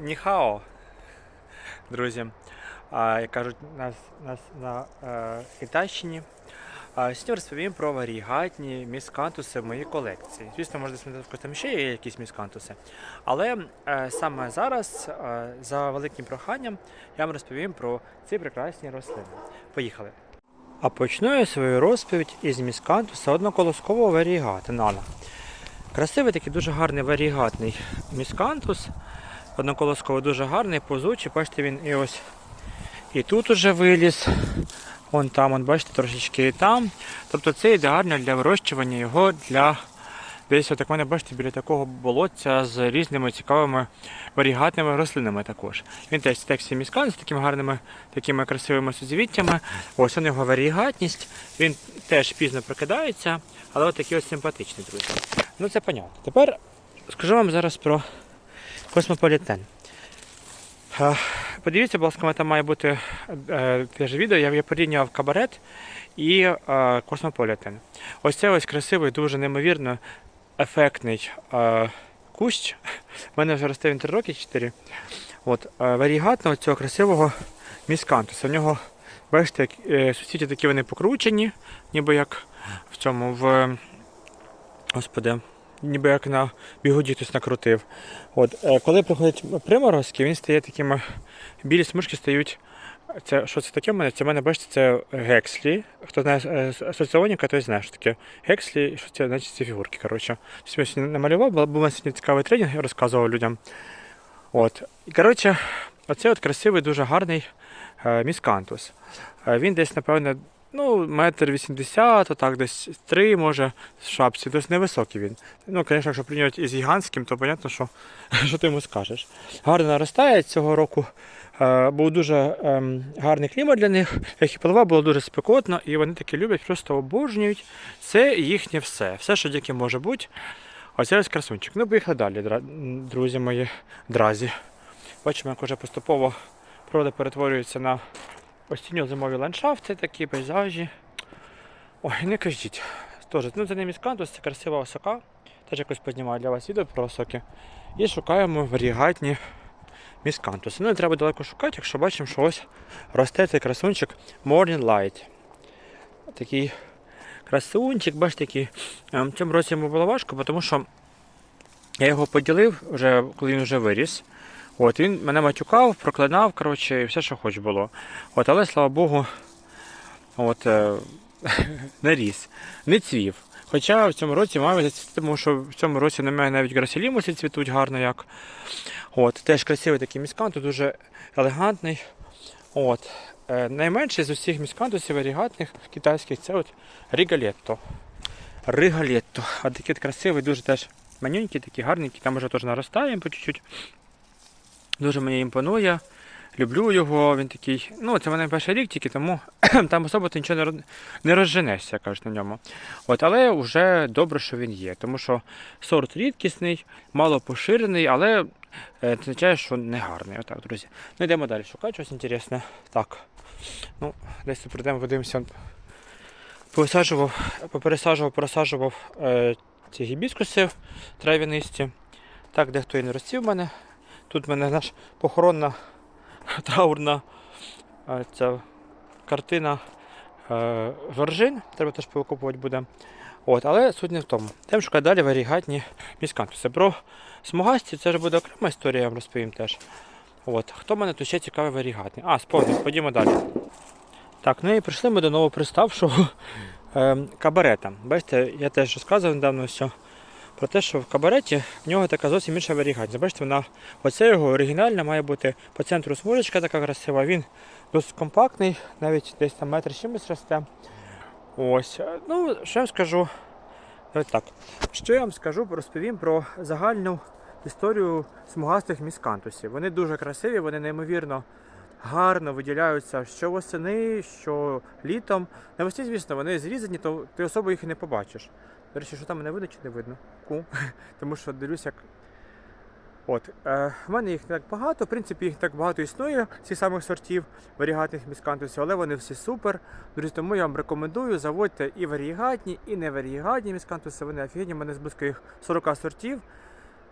Ніхао, друзі. Як кажуть нас, нас на е, Китайщині. Сьогодні розповім про варігатні міскантуси в моїй колекції. Звісно, може, десь там ще є якісь міскантуси. Але е, саме зараз, е, за великим проханням, я вам розповім про ці прекрасні рослини. Поїхали. А почну я свою розповідь із міскантуса одноколоскового варігата Нана. Красивий такий дуже гарний варігатний міскантус. Одноколосковий дуже гарний, позучий. Бачите, він і ось і тут уже виліз. Вон там, вон, бачите, трошечки і там. Тобто це ідеально для вирощування його для десь отак мене, бачите, біля такого болотця з різними цікавими варігатними рослинами також. Він теж тексті міскан з такими гарними, такими красивими суцвіттями. Ось у нього варігатність. Він теж пізно прокидається, але от такий ось симпатичний, друзі. Ну це понятно. Тепер скажу вам зараз про космополітен. Подивіться, будь ласка, там має бути е, теж відео, я, порівнював кабарет і е, космополітен. Ось це ось красивий, дуже неймовірно ефектний е, кущ. У мене вже росте він 3 роки 4. От, варігатного цього красивого міскантуса. В нього, бачите, суцвіття такі вони покручені, ніби як в цьому в. Господи, ніби як на бігуді хтось накрутив. От, е, коли приходять приморозки, він стає такими, білі смужки стають. Це, що це таке в мене? Це в мене, бачите, це гекслі. Хто знає е, соціоніка, той знає, що таке гекслі, що це значить ці фігурки. коротше. Сьогодні намалював, був у сьогодні цікавий тренінг, я розказував людям. От. Коротше, оце от красивий, дуже гарний е, міскантус. Він десь, напевно, ну, метр вісімдесят, отак десь три, може, з шапці. Тобто невисокий він. Ну, звісно, якщо порівнювати із гігантським, то понятно, що, що ти йому скажеш. Гарно наростає цього року. Е, був дуже ем, гарний клімат для них. Як і полива було дуже спекотно, і вони такі люблять, просто обожнюють. Це їхнє все. Все, що тільки може бути. Оце ось красунчик. Ну, поїхали далі, друзі мої дразі. Бачимо, як вже поступово природа перетворюється на осінньо-зимові ландшафти, такі пейзажі. Ой, не кажіть. Тож, ну це не міскантус, це красива осока. Теж якось познімаю для вас відео про осоки. І шукаємо варігатні міскантуси. Ну не треба далеко шукати, якщо бачимо, що ось росте цей красунчик Morning Light. Такий красунчик, бачите, який. Ем, В цьому році йому було важко, тому що я його поділив, вже, коли він вже виріс. От, він мене матюкав, проклинав, коротше, і все, що хоч було. От, але слава Богу, от, е, не ріс, не цвів. Хоча в цьому році мав зацвісти, тому що в цьому році на мене навіть грасілімуси цвітуть гарно як. От, теж красивий такий міскант, дуже елегантний. От. Е, найменший з усіх міскантусів варігатних китайських це от Рігалетто. Ригалетто. А такий красивий, дуже теж манюнький, такий гарненький, там вже теж наростає по чуть-чуть. Дуже мені імпонує. Люблю його, він такий. Ну, це мене перший рік тільки, тому там особо ти нічого не не розженешся, кажуть на ньому. От, але вже добре, що він є, тому що сорт рідкісний, мало поширений, але е, це означає, що не гарний. Отак, друзі. Ну йдемо далі. Шукати щось інтересне. Так. Ну, десь прийдемо, подивимося. Повисаджував, попересаджував, просаджував е, ці гібіскуси трав'янисті. Так, дехто і не розців в мене. Тут в мене наш похоронна траурна е, ця картина е, Жоржин. Треба теж повикопувати буде. От, але суть не в тому. Тим шукати далі варігатні міскантуси. Про смугасті це ж буде окрема історія, я вам розповім теж. От, хто мене тут ще цікавий варігатний? А, сповнив, ходімо далі. Так, ну і прийшли ми до новоприставшого е, кабарета. Бачите, я теж розказував недавно все про те, що в кабареті в нього така зовсім інша варігатність. Бачите, вона, оце його оригінальна має бути по центру смужечка така красива. Він досить компактний, навіть десь там метр чимось росте. Ось. Ну, що я вам скажу? Давайте так. Що я вам скажу, розповім про загальну історію смугастих міскантусів. Вони дуже красиві, вони неймовірно гарно виділяються що восени, що літом. Навесні, звісно, вони зрізані, то ти особо їх і не побачиш. До речі, що там мене видно чи не видно? Ку. Тому що дивлюсь, як. От, е, в мене їх не так багато, в принципі, їх так багато існує, цих самих сортів варігатних міскантусів, але вони всі супер. Друзі, тому я вам рекомендую, заводьте і варігатні, і неварігатні міскантуси, вони офігенні, в мене з близько їх 40 сортів.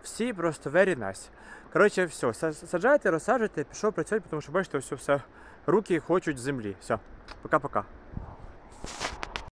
Всі просто very nice. Коротше, все, саджайте, розсаджуйте, пішов працювати, тому що бачите, ось все, руки хочуть землі. Все, пока-пока.